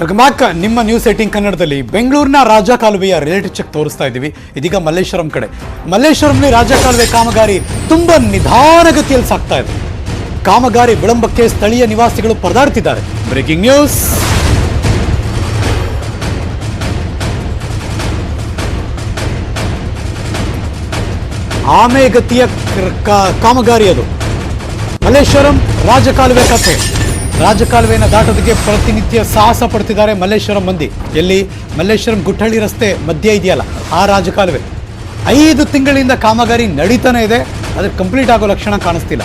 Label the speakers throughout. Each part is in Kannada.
Speaker 1: ವೆಲ್ಕಮ್ ನಿಮ್ಮ ನ್ಯೂಸ್ ಏಟಿಂಗ್ ಕನ್ನಡದಲ್ಲಿ ಬೆಂಗಳೂರಿನ ರಾಜ ಕಾಲುವೆಯ ರಿಲೇಟಿವ್ ಚೆಕ್ ತೋರಿಸ್ತಾ ಇದ್ದೀವಿ. ಇದೀಗ ಮಲ್ಲೇಶ್ವರಂ ಕಡೆ. ಮಲ್ಲೇಶ್ವರಂನಲ್ಲಿ ರಾಜ ಕಾಲುವೆ ಕಾಮಗಾರಿ ತುಂಬಾ ನಿಧಾನಗತಿಯಲ್ಲಿ ಸಾಗ್ತಾ ಇದೆ. ಕಾಮಗಾರಿ ವಿಳಂಬಕ್ಕೆ ಸ್ಥಳೀಯ ನಿವಾಸಿಗಳು ಪರದಾಡ್ತಿದ್ದಾರೆ. ಬ್ರೇಕಿಂಗ್ ನ್ಯೂಸ್ ಆಮೆಗತಿಯ ಕಾಮಗಾರಿ ಅದು. ಮಲ್ಲೇಶ್ವರಂ ರಾಜಕಾಲುವೆ ಕಥೆ. ರಾಜಕಾಲುವೆನ ದಾಟೋದಕ್ಕೆ ಪ್ರತಿನಿತ್ಯ ಸಾಹಸ ಪಡ್ತಿದ್ದಾರೆ ಮಲ್ಲೇಶ್ವರಂ ಮಂದಿ. ಎಲ್ಲಿ? ಮಲ್ಲೇಶ್ವರಂ ಗುಟ್ಟಹಳ್ಳಿ ರಸ್ತೆ ಮಧ್ಯೆ ಇದೆಯಲ್ಲ, ಆ ರಾಜಕಾಲುವೆ. ಐದು ತಿಂಗಳಿಂದ ಕಾಮಗಾರಿ ನಡೀತಾನೆ ಇದೆ ಅದು ಕಂಪ್ಲೀಟ್ ಆಗೋ ಲಕ್ಷಣ ಕಾಣಿಸ್ತಿಲ್ಲ.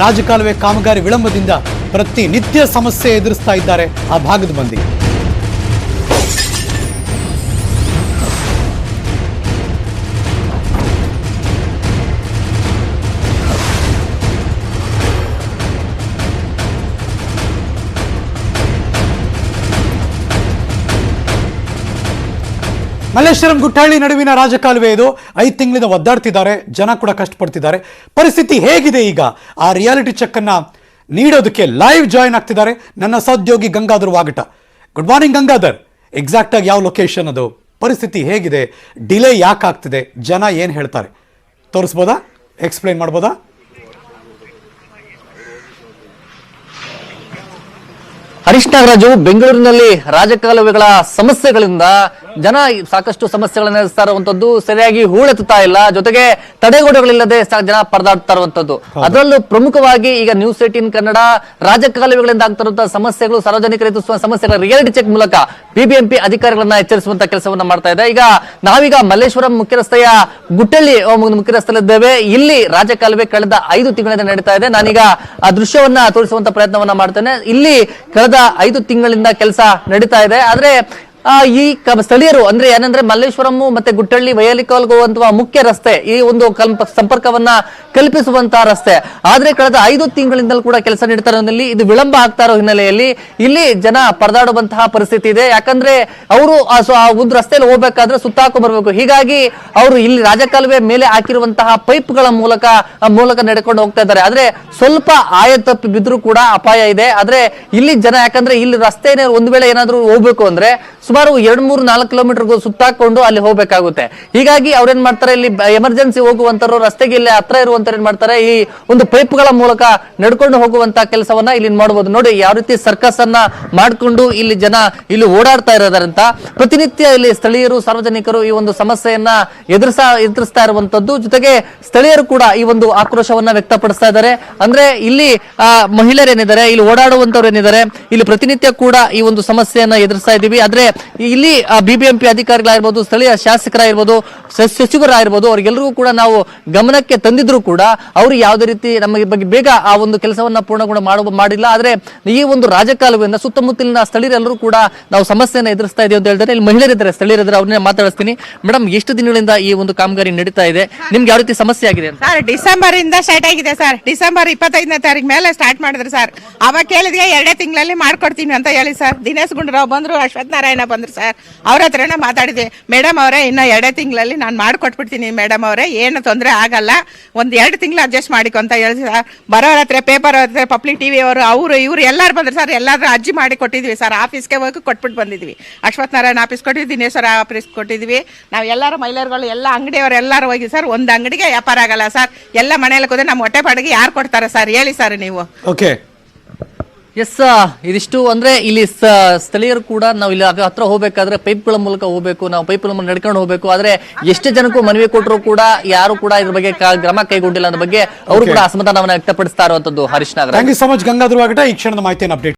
Speaker 1: ರಾಜಕಾಲುವೆ ಕಾಮಗಾರಿ ವಿಳಂಬದಿಂದ ಪ್ರತಿನಿತ್ಯ ಸಮಸ್ಯೆ ಎದುರಿಸ್ತಾ ಇದ್ದಾರೆ ಆ ಭಾಗದ ಮಂದಿ. ಮಲ್ಲೇಶ್ವರಂ ಗುಟ್ಟಹಳ್ಳಿ ನಡುವಿನ ರಾಜಕಾಲುವೆ ಇದು. ಐದು ತಿಂಗಳಿಂದ ಒದ್ದಾಡ್ತಿದ್ದಾರೆ. ಜನ ಕೂಡ ಕಷ್ಟಪಡ್ತಿದ್ದಾರೆ. ಪರಿಸ್ಥಿತಿ ಹೇಗಿದೆ ಈಗ? ಆ ರಿಯಾಲಿಟಿ ಚೆಕ್ ಅನ್ನ ನೀಡೋದಕ್ಕೆ ಲೈವ್ ಜಾಯಿನ್ ಆಗ್ತಿದ್ದಾರೆ. ನನ್ನ ಸಹೋದ್ಯೋಗಿ Gangadhar Vagata. Good morning Gangadhar. Exact ಆಗಿ ಯಾವ ಲೊಕೇಶನ್ ಅದು? ಪರಿಸ್ಥಿತಿ ಹೇಗಿದೆ? ಡಿಲೇ ಯಾಕೆ ಆಗ್ತಿದೆ? ಜನ ಏನು ಹೇಳ್ತಾರೆ? ತೋರಿಸ್ಬೋದಾ? ಎಕ್ಸ್ಪ್ಲೈನ್ ಮಾಡ್ಬೋದಾ?
Speaker 2: ಹರೀಶ್ ನಾಗರಾಜು, ಬೆಂಗಳೂರಿನಲ್ಲಿ ರಾಜಕಾಲುವೆಗಳ ಸಮಸ್ಯೆಗಳಿಂದ ಜನ ಸಾಕಷ್ಟು ಸಮಸ್ಯೆಗಳನ್ನ ಎದುರಿಸ್ತಾ ಇರುವಂತದ್ದು ಸರಿಯಾಗಿ ಹೂಳೆತ್ತುತ್ತಾ ಇಲ್ಲ. ಜೊತೆಗೆ ತಡೆಗೋಡೆಗಳಿಲ್ಲದೆ ಜನ ಪರದಾಡ್ತಾ ಇರುವಂತದ್ದು. ಅದರಲ್ಲೂ ಪ್ರಮುಖವಾಗಿ ಈಗ ನ್ಯೂಸ್ ಏಟೀನ್ ಕನ್ನಡ ರಾಜಕಾಲುವೆಗಳಿಂದ ಆಗ್ತಿರುವಂತಹ ಸಮಸ್ಯೆಗಳು ಸಾರ್ವಜನಿಕರ ಎದುರಿಸುವ ಸಮಸ್ಯೆಗಳ ರಿಯಾಲಿಟಿ ಚೆಕ್ ಮೂಲಕ ಬಿಬಿಎಂಪಿ ಅಧಿಕಾರಿಗಳನ್ನ ಎಚ್ಚರಿಸುವಂತ ಕೆಲಸವನ್ನ ಮಾಡ್ತಾ ಇದೆ. ಈಗ ನಾವೀಗ ಮಲ್ಲೇಶ್ವರಂ ಮುಖ್ಯ ರಸ್ತೆಯ ಗುಟ್ಟಳ್ಳಿ ಮುಖ್ಯ ರಸ್ತೆಯಲ್ಲಿದ್ದೇವೆ ಇಲ್ಲಿ ರಾಜಕಾಲುವೆ ಕಳೆದ ಐದು ತಿಂಗಳಿಂದ ನಡೀತಾ ಇದೆ. ನಾನೀಗ ಆ ದೃಶ್ಯವನ್ನ ತೋರಿಸುವಂತ ಪ್ರಯತ್ನವನ್ನ ಮಾಡ್ತೇನೆ. ಇಲ್ಲಿ ಕಳೆದ ಐದು ತಿಂಗಳಿಂದ ಕೆಲಸ ನಡೀತಾ ಇದೆ. ಆದ್ರೆ ಈ ಸ್ಥಳೀಯರು, ಅಂದ್ರೆ ಏನಂದ್ರೆ ಮಲ್ಲೇಶ್ವರಂ ಮತ್ತೆ ಗುಟ್ಟಳ್ಳಿ ವಯಲಿಕಾಲ್ಗೋ ಹೋಗುವಂತಹ ಮುಖ್ಯ ರಸ್ತೆ, ಈ ಒಂದು ಸಂಪರ್ಕವನ್ನ ಕಲ್ಪಿಸುವಂತಹ ರಸ್ತೆ. ಆದ್ರೆ ಕಳೆದ ಐದು ತಿಂಗಳಿಂದಲೂ ಕೂಡ ಕೆಲಸ ನಡೀತಾ ಇದು ವಿಳಂಬ ಆಗ್ತಾ ಇರೋ ಹಿನ್ನೆಲೆಯಲ್ಲಿ ಇಲ್ಲಿ ಜನ ಪರದಾಡುವಂತಹ ಪರಿಸ್ಥಿತಿ ಇದೆ. ಯಾಕಂದ್ರೆ ಅವರು ಆ ಒಂದು ರಸ್ತೆಯಲ್ಲಿ ಹೋಗ್ಬೇಕಾದ್ರೆ ಸುತ್ತಾಕೊಂಡು ಬರಬೇಕು. ಹೀಗಾಗಿ ಅವರು ಇಲ್ಲಿ ರಾಜಕಾಲುವೆ ಮೇಲೆ ಹಾಕಿರುವಂತಹ ಪೈಪ್ಗಳ ಮೂಲಕ ಮೂಲಕ ನಡೆಕೊಂಡು ಹೋಗ್ತಾ ಇದ್ದಾರೆ. ಆದ್ರೆ ಸ್ವಲ್ಪ ಆಯ ತಪ್ಪಿ ಬಿದ್ರೂ ಕೂಡ ಅಪಾಯ ಇದೆ. ಆದ್ರೆ ಇಲ್ಲಿ ಜನ, ಯಾಕಂದ್ರೆ ಇಲ್ಲಿ ರಸ್ತೆ ಒಂದು ವೇಳೆ ಏನಾದ್ರೂ ಹೋಗ್ಬೇಕು ಅಂದ್ರೆ ಸುಮಾರು ಎರಡ್ ಮೂರು ನಾಲ್ಕು ಕಿಲೋಮೀಟರ್ ಸುತ್ತಾಕೊಂಡು ಅಲ್ಲಿ ಹೋಗ್ಬೇಕಾಗುತ್ತೆ. ಹೀಗಾಗಿ ಅವ್ರೇನ್ ಮಾಡ್ತಾರೆ ಇಲ್ಲಿ ಎಮರ್ಜೆನ್ಸಿ ಹೋಗುವಂತರು ರಸ್ತೆಗೆ ಇಲ್ಲಿ ಹತ್ರ ಇರುವಂತ ಏನ್ ಮಾಡ್ತಾರೆ ಈ ಒಂದು ಪೈಪ್ಗಳ ಮೂಲಕ ನಡ್ಕೊಂಡು ಹೋಗುವಂತ ಕೆಲಸವನ್ನ ಇಲ್ಲಿ ಮಾಡಬಹುದು ನೋಡಿ ಯಾವ ರೀತಿ ಸರ್ಕಸ್ ಅನ್ನ ಮಾಡ್ಕೊಂಡು ಇಲ್ಲಿ ಜನ ಇಲ್ಲಿ ಓಡಾಡ್ತಾ ಇರೋದ್ರಂತ ಪ್ರತಿನಿತ್ಯ ಇಲ್ಲಿ ಸ್ಥಳೀಯರು ಸಾರ್ವಜನಿಕರು ಈ ಒಂದು ಸಮಸ್ಯೆಯನ್ನ ಎದುರಿಸ ಎದುರಿಸ್ತಾ ಇರುವಂತದ್ದು ಜೊತೆಗೆ ಸ್ಥಳೀಯರು ಕೂಡ ಈ ಒಂದು ಆಕ್ರೋಶವನ್ನ ವ್ಯಕ್ತಪಡಿಸ್ತಾ ಇದ್ದಾರೆ. ಅಂದ್ರೆ ಇಲ್ಲಿ ಆ, ಮಹಿಳೆಯರೇನಿದ್ದಾರೆ ಇಲ್ಲಿ ಓಡಾಡುವಂತವ್ರು ಏನಿದ್ದಾರೆ ಇಲ್ಲಿ ಪ್ರತಿನಿತ್ಯ ಕೂಡ ಈ ಒಂದು ಸಮಸ್ಯೆಯನ್ನ ಎದುರಿಸ್ತಾ ಇದೀವಿ. ಆದ್ರೆ ಇಲ್ಲಿ ಬಿಬಿಎಂಪಿ ಅಧಿಕಾರಿಗಳಾಗಿರ್ಬೋದು, ಸ್ಥಳೀಯ ಶಾಸಕರಾಗಿರ್ಬೋದು ಸಚಿವರಾಗಿರ್ಬೋದು ಅವರಿಗೆಲ್ಲರಿಗೂ ಕೂಡ ನಾವು ಗಮನಕ್ಕೆ ತಂದಿದ್ರು ಕೂಡ ಅವರು ಯಾವುದೇ ರೀತಿ ನಮಗೆ ಬಗ್ಗೆ ಬೇಗ ಆ ಒಂದು ಕೆಲಸವನ್ನ ಪೂರ್ಣಗೊಂಡು ಮಾಡುವ ಮಾಡಿಲ್ಲ. ಆದ್ರೆ ಈ ಒಂದು ರಾಜಕಾಲುವೆಯಿಂದ ಸುತ್ತಮುತ್ತಲಿನ ಸ್ಥಳೀಯರೆಲ್ಲರೂ ಕೂಡ ನಾವು ಸಮಸ್ಯೆಯನ್ನು ಎದುರಿಸ್ತಾ ಇದೀವಿ ಅಂತ ಹೇಳಿದ್ರೆ ಇಲ್ಲಿ ಮಹಿಳೆಯರಿದ್ದಾರೆ, ಸ್ಥಳೀಯರಿದ್ದಾರೆ, ಅವ್ರನ್ನೇ ಮಾತಾಡಿಸ್ತೀನಿ. ಮೇಡಮ್ ಎಷ್ಟು ದಿನಗಳಿಂದ ಈ ಒಂದು ಕಾಮಗಾರಿ ನಡೀತಾ ಇದೆ. ನಿಮ್ಗೆ ಯಾವ ರೀತಿ ಸಮಸ್ಯೆ ಆಗಿದೆ
Speaker 3: ಸರ್ ಡಿಸೆಂಬರ್ ಇಂದ ಸ್ಟಾರ್ಟ್ ಆಗಿದೆ ಸರ್. ಡಿಸೆಂಬರ್ ಇಪ್ಪತ್ತೈದನೇ ತಾರೀಕು ಮೇಲೆ ಸ್ಟಾರ್ಟ್ ಮಾಡಿದ್ರು ಸರ್. ಅವಾಗ ಕೇಳಿದ್ಗೆ ಎರಡೇ ತಿಂಗಳಲ್ಲಿ ಮಾಡ್ಕೊಡ್ತೀನಿ ಅಂತ ಹೇಳಿ ಸರ್. ದಿನೇಶ್ ಗುಂಡೂರಾವ್ ಬಂದ್ರು ಅಶ್ವಥ್ ನಾರಾಯಣ ಬಂದ್ರು ಸರ್. ಅವ್ರ ಹತ್ರನೇ ಮಾತಾಡಿದೆ ಮೇಡಮ್ ಅವರೇ, ಇನ್ನು ಎರಡೇ ತಿಂಗಳಲ್ಲಿ ನಾನು ಮಾಡಿಕೊಟ್ಬಿಡ್ತೀನಿ ಮೇಡಮ್ ಅವರೇ. ಏನು ತೊಂದರೆ ಆಗಲ್ಲ. ಒಂದು ಎರಡು ತಿಂಗಳು ಅಡ್ಜಸ್ಟ್ ಮಾಡಿಕೊಂತ ಹೇಳಿ ಸರ್. ಬರೋರ ಹತ್ರ ಪೇಪರ್ ಹತ್ರ ಪಬ್ಲಿಕ್ ಟಿವಿ ಅವರು ಅವರು, ಇವರು ಎಲ್ಲರೂ ಬಂದರು ಸರ್. ಎಲ್ಲಾರು ಅಜ್ಜಿ ಮಾಡಿ ಕೊಟ್ಟಿದ್ವಿ ಸರ್. ಆಫೀಸ್ಗೆ ಹೋಗಿ ಕೊಟ್ಬಿಟ್ಟು ಬಂದಿದ್ವಿ. ಅಶ್ವಥ್ ನಾರಾಯಣ ಆಫೀಸ್ ಕೊಟ್ಟಿದ್ವಿ ದಿನೇಶ್ವರ ಆಫೀಸ್ ಕೊಟ್ಟಿದ್ವಿ. ನಾವು ಎಲ್ಲರೂ ಮಹಿಳೆಯರುಗಳು, ಎಲ್ಲ ಅಂಗಡಿಯವರು ಎಲ್ಲರೂ ಹೋಗಿ ಸರ್. ಒಂದು ಅಂಗಡಿಗೆ ವ್ಯಾಪಾರ ಆಗಲ್ಲ ಸರ್. ಎಲ್ಲ ಮನೆಯಲ್ಲಿ ಕೂತ್ರೆ ನಮ್ಮ ಹೊಟ್ಟೆ ಪಾಡಿಗೆ ಯಾರು ಕೊಡ್ತಾರೆ ಸರ್? ಹೇಳಿ ಸರ್ ನೀವು.
Speaker 1: ಓಕೆ
Speaker 2: ಎಸ್ ಇದಿಷ್ಟು ಅಂದ್ರೆ ಇಲ್ಲಿ ಸ್ಥಳೀಯರು ಕೂಡ ನಾವು ಇಲ್ಲಿ ಹತ್ರ ಹೋಗ್ಬೇಕಾದ್ರೆ ಪೈಪ್ಗಳ ಮೂಲಕ ಹೋಗ್ಬೇಕು ನಾವು ಪೈಪ್ಗಳ ಮೂಲಕ ನಡ್ಕೊಂಡು ಹೋಗ್ಬೇಕು. ಆದ್ರೆ ಎಷ್ಟು ಜನಕ್ಕೂ ಮನವಿ ಕೊಟ್ಟರು ಕೂಡ ಯಾರು ಕೂಡ ಇದ್ರ ಬಗ್ಗೆ ಕ್ರಮ ಕೈಗೊಂಡಿಲ್ಲ ಅನ್ನೋ ಬಗ್ಗೆ ಅವರು ಕೂಡ ಅಸಮಾಧಾನವನ್ನು ವ್ಯಕ್ತಪಡಿಸ್ತಾ ಇರುವಂತದ್ದು Harish Nagaraj.
Speaker 1: Thank you so much Gangadhar Vagata. ಈ ಕ್ಷಣದ ಮಾಹಿತಿಯನ್ನು ಅಪ್ಡೇಟ್